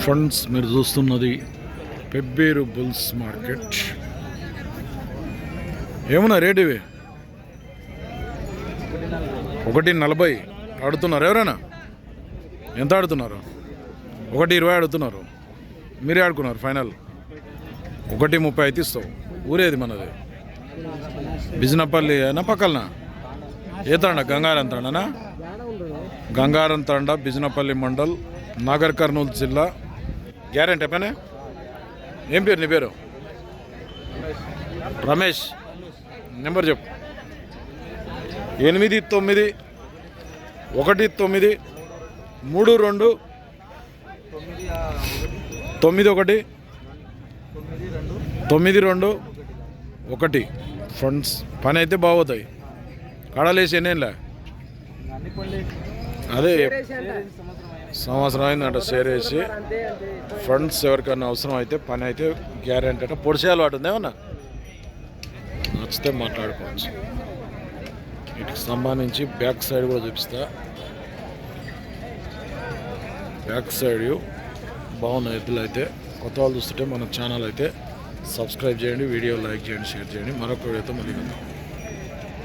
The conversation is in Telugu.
ఫ్రెండ్స్ మీరు చూస్తున్నది పెబ్బేరు బుల్స్ మార్కెట్. ఏమన్నా రేట్ ఇవి? ఒకటి నలభై ఆడుతున్నారు ఎవరైనా? ఎంత ఆడుతున్నారు? ఒకటి ఇరవై ఆడుతున్నారు. మీరే ఆడుకున్నారు ఫైనల్. ఒకటి ముప్పై అయితే ఇస్తావు. ఊరేది మనది. బిజినపల్లి అయినా పక్కలనా? ఏ తండ? గంగారం తండనా? గంగారం తండ బిజినపల్లి మండల్ నాగర్ కర్నూలు జిల్లా. గ్యారెంటీ పనే ఏం పేరు నీ పేరు? రమేష్. నెంబర్ చెప్పు. ఎనిమిది తొమ్మిది ఒకటి తొమ్మిది మూడు రెండు తొమ్మిది ఒకటి తొమ్మిది రెండు ఒకటి. ఫ్రెండ్స్ పని అయితే బాగోతాయి. కడలేసి ఎన్నేళ్ళ అదే సంవత్సరం అయిందంట షేర్ వేసి. ఫ్రెండ్స్ ఎవరికైనా అవసరం అయితే పని అయితే గ్యారెంటీ అంటే పొడిసే అలవాటు ఉంది ఏమన్నా? నచ్చితే మాట్లాడుకోవచ్చు. వీటికి సంబంధించి బ్యాక్ సైడ్ కూడా చూపిస్తా. బ్యాక్ సైడ్ బాగున్నాయి ఎద్దులు అయితే. కొత్త వాళ్ళు చూస్తుంటే మన ఛానల్ అయితే సబ్స్క్రైబ్ చేయండి వీడియో లైక్ చేయండి షేర్ చేయండి. మరొక వీడియోతో మళ్ళీ.